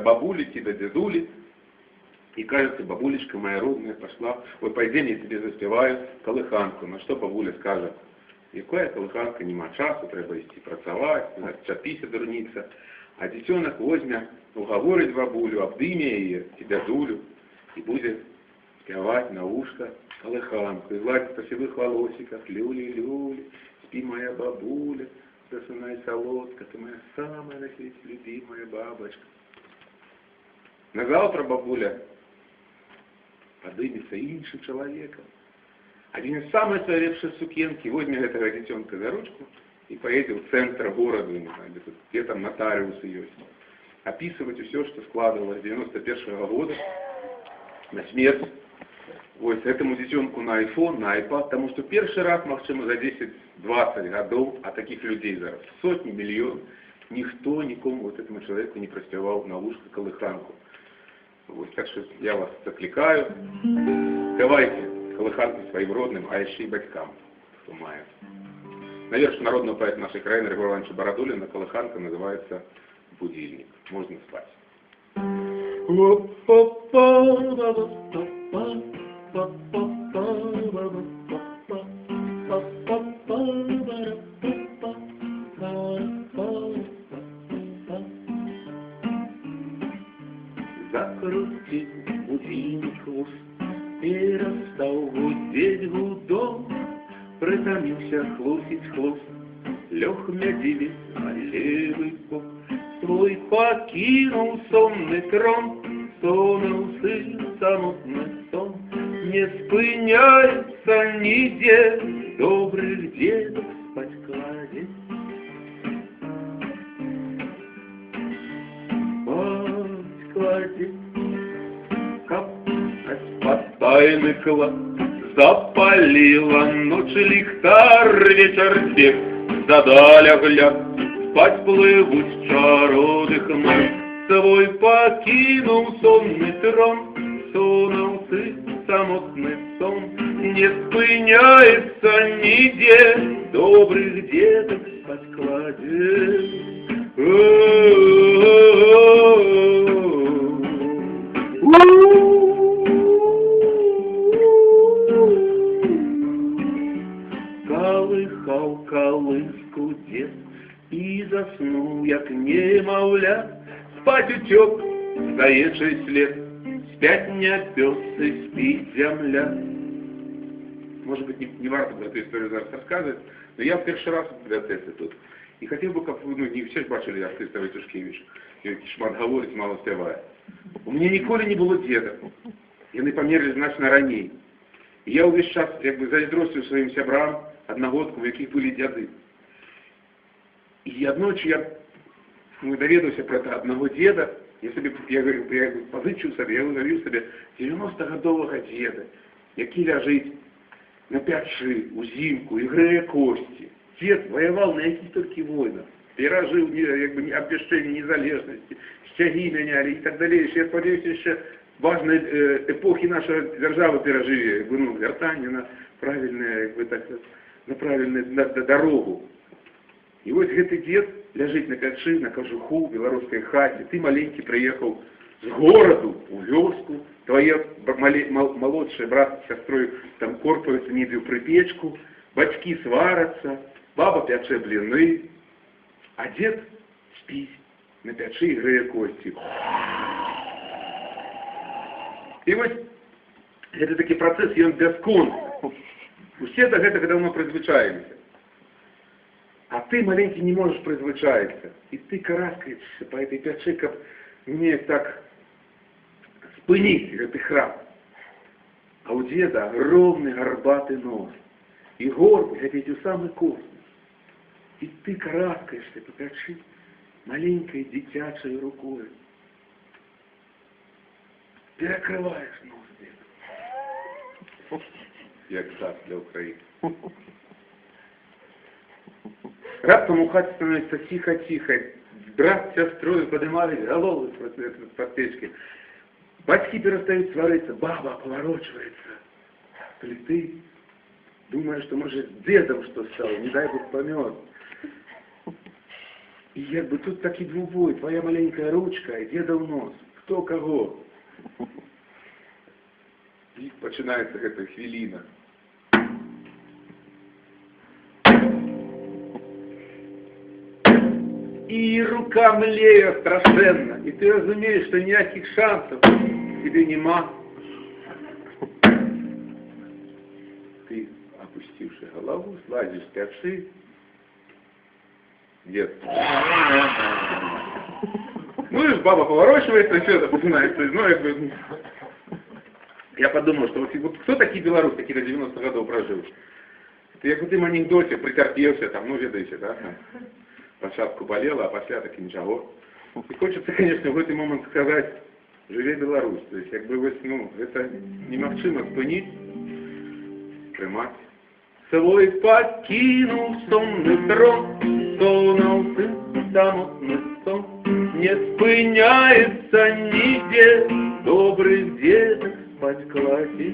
до бабулики, до дедули. И кажется, бабулечка моя родная пошла, ой, пойдем, я тебе заспеваю колыханку. На что бабуля скажет, якая колыханка, нема часу, треба йти працювати, чапіся дурніться. А дитенок возьме, уговорить бабулю, обдыме ее, тебя дулю, и будет спевать на ушко колыханку, и гладить по седых волосиках, люли-люли, спи моя бабуля, засынай солодка, ты моя самая на свете любимая бабочка. На завтра бабуля подымется іншим человеком. Один из самых сваревших сукенки возьмет этого детенка за ручку и поедет в центр города, тут, где там нотариус ее, описывать все, что складывалось с 91 -го года на смерть. Ось этому детенку на iPhone, на iPad, потому что первый раз, максимум за 10-20 годов, а таких людей зараз сотни, миллион, никто никому вот этому человеку не простевал на ушко колыханку. Вот, так что я вас закликаю, давайте колыханку своим родным, а еще и батькам, кто мает. Наверное, народного поэта нашей краины Григория Ивановича Бородулина колыханка называется «Будильник». Можно спать. Перестал гудеть гудом, Притомился хлусить хвост, Лег мядивец на левый бок, Свой покинул сонный трон, Сонул сын самотный сон, Не спыняется недель, клад, Запалила. Ночь лихтар вечер бег, Задаля гляд, спать плывут чароды хмар, Свой покинул сонный трон, Сонул сын самотный сон, Не спыняется недель, Добрых дедов спать кладет. И заснул, як немовля, Спать утек заедший след, Спять не пес и спит земля. Может быть, не, не варто бы эту историю зараз рассказывать, но я в первый раз в библиотеці тут. І хотів би, как ви, ну, не всі ж бачили артиста Витюшкевич, який шмат говорить, мало співає. У мене ніколи не було діда. Яны померли значно раней. І я увесь час якби зайздростив своїм сябрам, одногодкам, у яких були дяди. І одночі я ну, доведався про это одного деда, я собі, я говорю, я позичив собі, я уявив собі 90-годового деда, який лежить на п'ячі, узимку, і грає кості. Дед воевал на яких тільки войнах. Пережив якби, обвіщення незалежності, стяги міняли і так далі. Я сподіваюся, ще важної епохи нашої держави пережив, якби, ну, вертання на правильне, якби так, на правильну на, на дорогу. І ось гэты дед ляжыць на пячы, на кажуху, у беларускай хаце. Ты маленькі прыехаў з гораду у вёску, твае малодшыя брат з сястрой там корпаюцца недзе ў прыпечку, бацькі сварацца, баба пячэ бліны, а дед спіць на пячы і грэе косці. І вось гэта такі працэс ён бясконцы. Усе да гэтага даўно прызвычаіліся. А ты, маленький, не можешь призвычаиться. И ты караскаешься по этой пяче, как мне так спынить этот храп. А у деда огромный горбатый нос. И горб глядеть у самый космос. И ты караскаешься по пячи маленькой дитячей рукой. Перекрываешь нос деда. Як так для України. Раптом у хаті становиться тихо-тихо. Брат з сестрою поднимались головы с портечки. Батьки перестают свариться, баба поворачивается. То ли ты думаешь, что может с дедом что стало, не дай бог помет. І якби тут такі двобой, твоя маленька ручка і діда в нос. Хто кого? І починається ця хвилина. І рука млеє страшенно, і ти розумієш, що ніяких шансів тебе нема. Ты, опустивши голову, слазишь спявши. Дед. Ну и баба поворачивается, и все это начинается. Ну, как бы, я подумал, что вот, вот кто такие белорусы, такие до 90 годов прожил? Ты як у тым анекдоте прiterпелся, там, ну, ведаете, да, там, початку болела, а после таки ничего. И хочется, конечно, в этот момент сказать, живе Беларусь. То есть, как бы, вот, ну, это немагчыма спынить, тримати. Село і покинув сонний трон, сонав син самотний сон, не спиняється ніде, добрий дедок спать кладе,